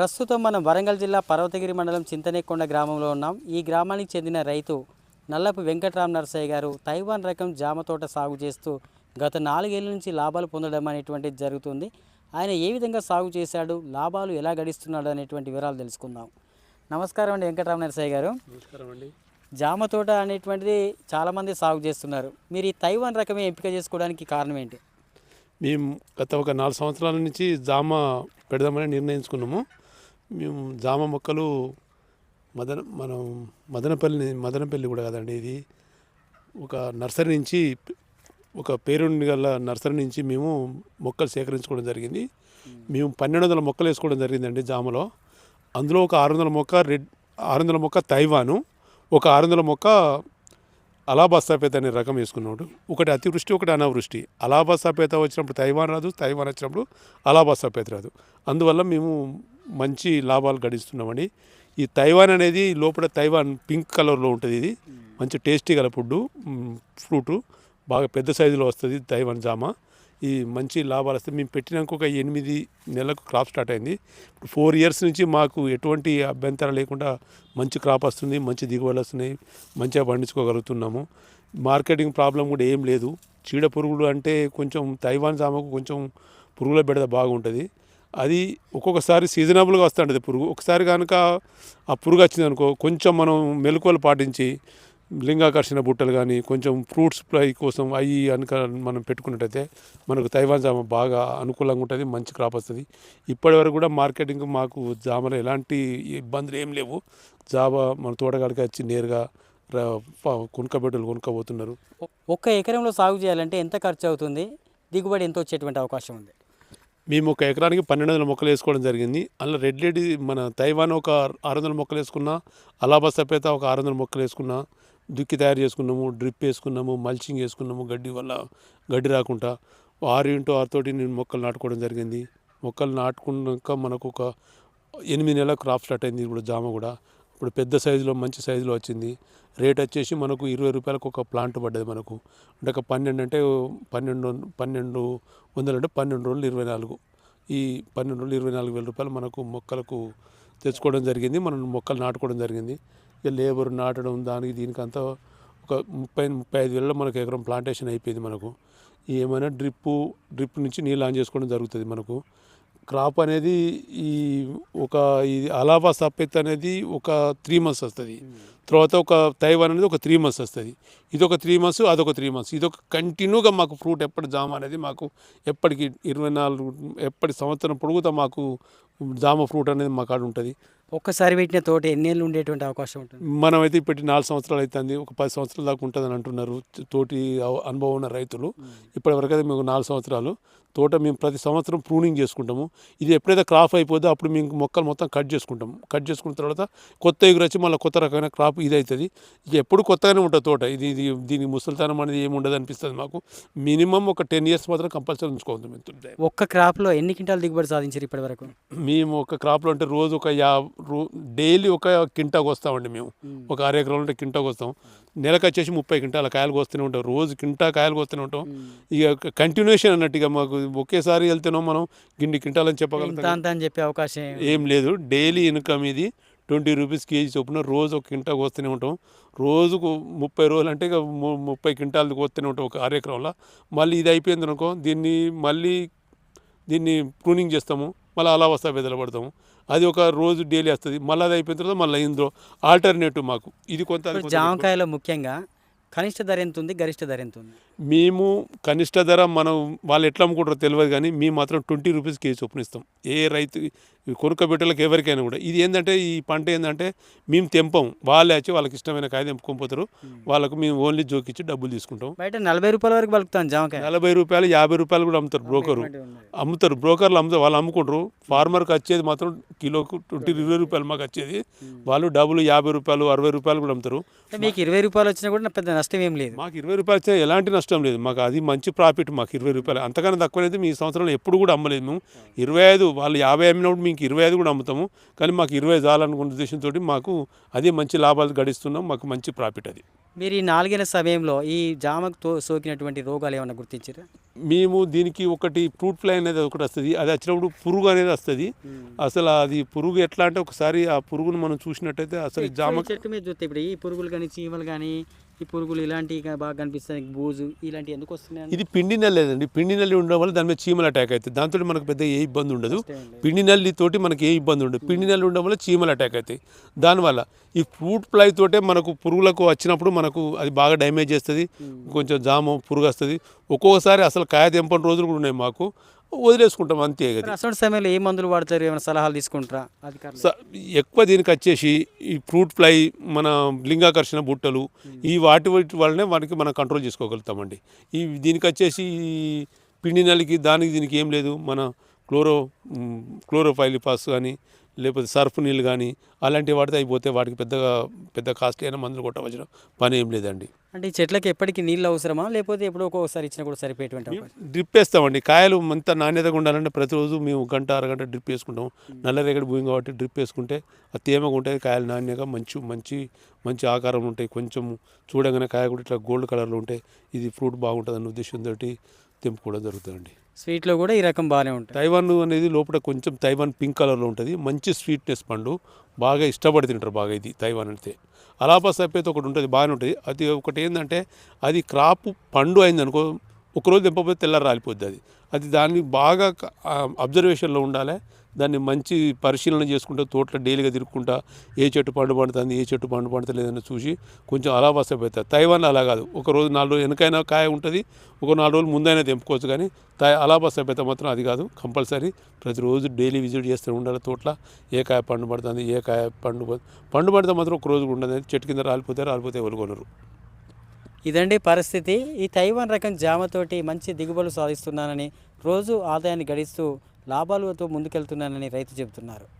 ప్రస్తుతం మనం వరంగల్ జిల్లా పర్వతగిరి మండలం చింతనేకొండ గ్రామంలో ఉన్నాం. ఈ గ్రామానికి చెందిన రైతు నల్లపు వెంకట్రామ్ నర్సయ్య గారు తైవాన్ రకం జామ తోట సాగు చేస్తూ గత నాలుగేళ్ళ నుంచి లాభాలు పొందడం అనేటువంటిది జరుగుతుంది. ఆయన ఏ విధంగా సాగు చేశాడు లాభాలు ఎలా గడిస్తున్నాడు అనేటువంటి వివరాలు తెలుసుకుందాం. నమస్కారం అండి వెంకట్రామ్ నర్సయ్య గారు. నమస్కారం అండి. జామ తోట అనేటువంటిది చాలామంది సాగు చేస్తున్నారు. మీరు ఈ తైవాన్ రకమే ఎంపిక చేసుకోవడానికి కారణం ఏంటి? మేము గత ఒక నాలుగు సంవత్సరాల నుంచి జామ పెడదామని నిర్ణయించుకున్నాము. మేము జామ మొక్కలు మదన మనం మదనపల్లి మదనపల్లి కూడా కదండి ఇది. ఒక నర్సరీ నుంచి ఒక పేరుండి గల నర్సరీ నుంచి మేము మొక్కలు సేకరించుకోవడం జరిగింది. మేము పన్నెండు వందల మొక్కలు వేసుకోవడం జరిగిందండి జామలో. అందులో ఒక ఆరు వందల మొక్క రెడ్ ఆరు వందల మొక్క తైవాను ఒక ఆరు వందల మొక్క అలాబాస్తాపేత అనే రకం వేసుకున్నాడు. ఒకటి అతివృష్టి ఒకటి అనావృష్టి. అలాబాస్తాపేత వచ్చినప్పుడు తైవాన్ రాదు తైవాన్ వచ్చినప్పుడు అలాబాస్తాపేత రాదు. అందువల్ల మేము మంచి లాభాలు గడిస్తున్నామండి. ఈ తైవాన్ అనేది లోపల తైవాన్ పింక్ కలర్లో ఉంటుంది ఇది. మంచి టేస్టీ గల ఫుడ్ ఫ్రూటు. బాగా పెద్ద సైజులో వస్తుంది తైవాన్ జామ. ఈ మంచి లాభాలు వస్తాయి మేము పెట్టినాక ఒక ఎనిమిది నెలలకు క్రాప్ స్టార్ట్ అయింది. ఇప్పుడు ఫోర్ ఇయర్స్ నుంచి మాకు ఎటువంటి అభ్యంతరం లేకుండా మంచి క్రాప్ వస్తుంది మంచి దిగుబడులు వస్తున్నాయి మంచిగా పండించుకోగలుగుతున్నాము. మార్కెటింగ్ ప్రాబ్లం కూడా ఏం లేదు. చీడ పురుగులు అంటే కొంచెం తైవాన్ జామకు కొంచెం పురుగుల బెడద బాగుంటుంది. అది ఒక్కొక్కసారి సీజనబుల్గా వస్తుంటుంది పురుగు. ఒకసారి కనుక ఆ పురుగు వచ్చింది అనుకో కొంచెం మనం మెలకువలు పాటించి లింగాకర్షణ బుట్టలు కానీ కొంచెం ఫ్రూట్స్ ఫ్లై కోసం అవి అనుక మనం పెట్టుకున్నట్టయితే మనకు తైవాన్ జామ బాగా అనుకూలంగా ఉంటుంది మంచి క్రాప్ వస్తుంది. ఇప్పటి వరకు కూడా మార్కెటింగ్ మాకు జామలో ఎలాంటి ఇబ్బందులు ఏం లేవు. జామ మన తోటగాడికి వచ్చి నేరుగా కొనుక్కబెట్టలు కొనుక్కోబోతున్నారు ఒక్క ఎకరంలో సాగు చేయాలంటే ఎంత ఖర్చు అవుతుంది దిగుబడి ఎంత వచ్చేటువంటి అవకాశం ఉంది? మేము ఒక ఎకరానికి పన్నెండు వందల మొక్కలు వేసుకోవడం జరిగింది. అందులో రెడ్ లేడీ మన తైవాన్ ఒక ఆరు వందల మొక్కలు వేసుకున్నా అలాబా సపేత ఒక ఆరు వందల మొక్కలు వేసుకున్నా దుక్కి తయారు చేసుకున్నాము డ్రిప్ వేసుకున్నాము మల్చింగ్ వేసుకున్నాము గడ్డి వల్ల గడ్డి రాకుండా ఆరు ఇంటూ ఆరుతోటి నేను మొక్కలు నాటుకోవడం జరిగింది. మొక్కలు నాటుకున్నాక మనకు ఒక ఎనిమిది నెలల క్రాప్ స్టార్ట్ అయింది ఇప్పుడు జామ కూడా. ఇప్పుడు పెద్ద సైజులో మంచి సైజులో వచ్చింది. రేట్ వచ్చేసి మనకు ఇరవై రూపాయలకు ఒక ప్లాంట్ పడ్డది మనకు. అంటే ఒక పన్నెండు అంటే పన్నెండు పన్నెండు వందలు అంటే పన్నెండు రోజులు ఇరవై నాలుగు. ఈ పన్నెండు రోజులు ఇరవై నాలుగు వేల రూపాయలు మనకు మొక్కలకు తెచ్చుకోవడం జరిగింది. మనం మొక్కలు నాటుకోవడం జరిగింది. ఇక లేబర్ నాటడం దానికి దీనికంతా ఒక ముప్పై ముప్పై ఐదు వేలలో మనకు ఎకరం ప్లాంటేషన్ అయిపోయింది మనకు. ఏమైనా డ్రిప్పు డ్రిప్ నుంచి నీళ్ళు ఆన్ చేసుకోవడం జరుగుతుంది మనకు. క్రాప్ అనేది ఈ ఒక ఇది అలాబా సప్పెత్ అనేది ఒక త్రీ మంత్స్ వస్తుంది. తర్వాత ఒక తైవాన్ అనేది ఒక త్రీ మంత్స్ వస్తుంది. ఇది ఒక త్రీ మంత్స్ అదొక త్రీ మంత్స్. ఇది ఒక కంటిన్యూగా మాకు ఫ్రూట్ ఎప్పటి జామ అనేది మాకు ఎప్పటికి ఇరవై నాలుగు ఎప్పటి సంవత్సరం పొడుగుతా మాకు జామ ఫ్రూట్ అనేది మా కాడ ఉంటుంది. ఒక్కసారి పెట్టిన తోట ఎన్నేళ్ళు ఉండేటువంటి అవకాశం ఉంటుంది? మనమైతే ఇప్పటి నాలుగు సంవత్సరాలు అవుతుంది ఒక పది సంవత్సరాల దాకా ఉంటుందని అంటున్నారు తోటి అనుభవం ఉన్న రైతులు. ఇప్పటి వరకు అయితే మేము నాలుగు సంవత్సరాలు తోట మేము ప్రతి సంవత్సరం ప్రూనింగ్ చేసుకుంటాము. ఇది ఎప్పుడైతే క్రాప్ అయిపోద్దో అప్పుడు మేము మొక్కలు మొత్తం కట్ చేసుకుంటాం కట్ చేసుకున్న తర్వాత కొత్త ఎగురు వచ్చి మళ్ళీ కొత్త రకమైన క్రాప్ ఇది అవుతుంది ఇక ఎప్పుడు కొత్తగానే ఉంటుంది తోట. ఇది ఇది దీనికి ముసలితనం అనేది ఏమి ఉండదు అనిపిస్తుంది మాకు. మినిమం ఒక టెన్ ఇయర్స్ మాత్రం కంపల్సరీ ఉంచుకోవద్దు మేము ఒక్క క్రాప్లో ఎన్ని క్వింటాలు దిగుబడి సాధించారు ఇప్పటి వరకు మేము ఒక క్రాప్లో అంటే రోజు ఒక యా డైలీ ఒక కింటాకు వస్తామండి మేము. ఒక అర ఎకరాలు ఉంటే కింటాకు వస్తాం నెలకు వచ్చేసి ముప్పై క్వింటాల కాయలు వస్తూనే ఉంటాం. రోజు కింటా కాయలు వస్తూనే ఉంటాం. ఇక కంటిన్యూషన్ అన్నట్టుగా మాకు ఒకేసారి వెళ్తేనో మనం గిన్ని క్వింటాలని ఇంత చెప్పగలుగుతాం అని చెప్పే అవకాశం ఏం- లేదు. డైలీ ఇన్కమ్ ఇది ట్వంటీ రూపీస్ కేజీ చొప్పున రోజు ఒక కింటాకు వస్తూనే ఉంటాం. రోజుకు ముప్పై రోజులు అంటే ఇక ముప్పై క్వింటాలు వస్తూనే ఉంటాం ఒక అర ఎకరంలో. మళ్ళీ ఇది అయిపోయింది అనుకో దీన్ని మళ్ళీ దీన్ని ప్రూనింగ్ చేస్తాము. మళ్ళీ అలా వస్తా బెదల పడతాము అది ఒక రోజు డైలీ వస్తుంది. మళ్ళీ అది అయిపోయిన తర్వాత మళ్ళీ ఇందులో ఆల్టర్నేటివ్ మాకు. ఇది కొంత. జామకాయలో ముఖ్యంగా కనిష్ట ధర ఎంత ఉంది గరిష్ట ధర ఎంత ఉంది మేము కనిష్ట ధర మనం వాళ్ళు ఎట్లా అమ్ముకుంటారో తెలియదు కానీ మేము మాత్రం ట్వంటీ రూపీస్ కేజీ చొప్పున ఇస్తాం. ఏ రైతు కొనుక్క బిడ్డలకు ఎవరికైనా కూడా. ఇది ఏంటంటే ఈ పంట ఏంటంటే మేము తెంపం. వాళ్ళే వచ్చి వాళ్ళకి ఇష్టమైన కాయ తెంపుకొని పోతారు వాళ్ళకు మేము ఓన్లీ జోకిచ్చి డబ్బులు తీసుకుంటాం. బయట నలభై రూపాయల వరకు పలుకుతాను జామకాయ. నలభై రూపాయలు యాభై రూపాయలు కూడా అమ్ముతారు బ్రోకరు. అమ్ముతారు. బ్రోకర్లు అమ్ముతారు వాళ్ళు అమ్ముకుంటారు. ఫార్మర్కి వచ్చేది మాత్రం కిలోకు ట్వంటీ ఇరవై రూపాయలు మాకు వచ్చేది. వాళ్ళు డబ్బులు యాభై రూపాయలు అరవై రూపాయలు కూడా అమ్ముతారు. మీకు ఇరవై రూపాయలు వచ్చినా కూడా పెద్ద నష్టం ఏం లేదు. మాకు ఇరవై రూపాయలు వచ్చినా ఎలాంటి నష్టం లేదు. మాకు అది మంచి ప్రాఫిట్ మాకు ఇరవై రూపాయలు. అంతకన్నా తక్కువ అయితే మీ సంవత్సరంలో ఎప్పుడు కూడా అమ్మలేదు మేము. ఇరవై ఐదు వాళ్ళు యాభై అమ్మినప్పుడు మీకు ఇరవై ఐదు కూడా అమ్ముతాము. కానీ మాకు ఇరవై చాలనుకున్న ఉద్దేశంతో మాకు అదే మంచి లాభాలు గడిస్తున్నాం. మాకు మంచి ప్రాఫిట్ అది. మీరు ఈ నాలుగైన సమయంలో ఈ జామకు సోకినటువంటి రోగాలు ఏమైనా గుర్తించారా? మేము దీనికి ఒకటి ఫ్రూట్ ఫ్లై అనేది ఒకటి వస్తుంది. అది వచ్చినప్పుడు పురుగు అనేది వస్తుంది. అసలు అది పురుగు ఎట్లా అంటే ఒకసారి ఆ పురుగును మనం చూసినట్టయితే అసలు జామ చెట్టు మీద చూస్తే ఇప్పుడు ఈ పురుగులు కానీ చీమలు కానీ ఈ పురుగులు ఇలాంటివి బాగా కనిపిస్తాయి. బూజు ఇలాంటివి ఎందుకు వస్తున్నాయి ఇది పిండి నల్లి లేదండి పిండి నల్లి ఉండడం వల్ల దాని మీద చీమలు అటాక్ అవుతాయి. దాంతో మనకు పెద్ద ఏ ఇబ్బంది ఉండదు. పిండి నల్లి తోటి మనకి ఏ ఇబ్బంది ఉండదు. పిండి నల్లి ఉండడం వల్ల చీమలు అటాక్ అవుతాయి. దానివల్ల ఈ ఫ్రూట్ ఫ్లై తోటే మనకు పురుగులకు వచ్చినప్పుడు మనకు అది బాగా డ్యామేజ్ చేస్తుంది. కొంచెం జామ పురుగు వస్తుంది. ఒక్కొక్కసారి అసలు కాయ తెంపని రోజులు కూడా ఉన్నాయి మాకు. వదిలేసుకుంటాం అంతే అసలు సమయంలో ఏ మందులు వాడతారు? ఏమైనా సలహాలు తీసుకుంటారా అధికారులు? ఎక్కువ దీనికి వచ్చేసి ఈ ఫ్రూట్ ఫ్లై మన లింగాకర్షణ బుట్టలు ఈ వాటి వాటి వల్లనే వాటికి మనం కంట్రోల్ చేసుకోగలుగుతామండి. ఈ దీనికి వచ్చేసి ఈ పిండి నల్లికి దానికి దీనికి ఏం లేదు. మన క్లోరో క్లోరోఫైలిపాస్ కానీ లేకపోతే సర్ఫ్ నీళ్ళు కానీ అలాంటి వాటితో అయిపోతే వాటికి పెద్దగా పెద్ద కాస్ట్లీ అయిన మందులు కొట్టవలసిన పని ఏం లేదండి. అంటే ఈ చెట్లకి ఎప్పటికీ నీళ్ళు అవసరమా? లేకపోతే ఎప్పుడో ఒక్కొక్కసారి ఇచ్చినా కూడా సరిపోయేటువంటి? డ్రిప్ వేస్తామండి. కాయలు అంత నాణ్యతగా ఉండాలంటే ప్రతిరోజు మేము గంట అరగంట డ్రిప్ వేసుకుంటాం. నల్లరేగడి భూమి కాబట్టి డ్రిప్ వేసుకుంటే అది తేమగా ఉంటుంది కాయలు నాణ్యంగా మంచి మంచి మంచి ఆకారం ఉంటాయి. కొంచెం చూడగానే కాయ కూడా ఇట్లా గోల్డ్ కలర్లో ఉంటాయి ఇది ఫ్రూట్ బాగుంటుంది అన్న ఉద్దేశంతో తెంపుకోవడం జరుగుతుందండి. స్వీట్లో కూడా ఈ రకం బాగానే ఉంటుంది. తైవాన్ అనేది లోపల కొంచెం తైవాన్ పింక్ కలర్లో ఉంటుంది. మంచి స్వీట్నెస్ పండు. బాగా ఇష్టపడి తింటారు బాగా ఇది తైవాన్ అంటే. అలాపా సప్పేత ఒకటి ఉంటుంది బాగానే ఉంటుంది. అది ఒకటి ఏంటంటే అది క్రాప్ పండు అయింది అనుకో ఒకరోజు తెంపకపోతే తెల్లారి రాలిపోద్ది అది. అది దాన్ని బాగా అబ్జర్వేషన్లో ఉండాలి. దాన్ని మంచి పరిశీలన చేసుకుంటూ తోటలో డైలీగా తిరుక్కుంటా ఏ చెట్టు పండు పండుతుంది ఏ చెట్టు పండు పండుతలేదని చూసి కొంచెం అలా వస్తపోతుంది తైవాన్ అలా కాదు. ఒక రోజు నాలుగు రోజులు వెనకైనా కాయ ఉంటుంది ఒక నాలుగు రోజులు ముందైనా తెంపుకోవచ్చు కానీ తై అలా వస్తపోతే మాత్రం అది కాదు. కంపల్సరీ ప్రతిరోజు డైలీ విజిట్ చేస్తూ ఉండాలి తోటలో. ఏ కాయ పండు పడుతుంది ఏ కాయ పండు పండు పడితే మాత్రం ఒక రోజు ఉండదు. చెట్టు కింద రాలిపోతే రాలిపోతే ఎవరు కొనరు. ఇదండి పరిస్థితి. ఈ తైవాన్ రకం జామతోటి మంచి దిగుబడులు సాధిస్తున్నానని రోజు ఆదాయాన్ని గడిస్తూ లాభాలతో ముందుకెళ్తున్నానని రైతు చెబుతున్నారు.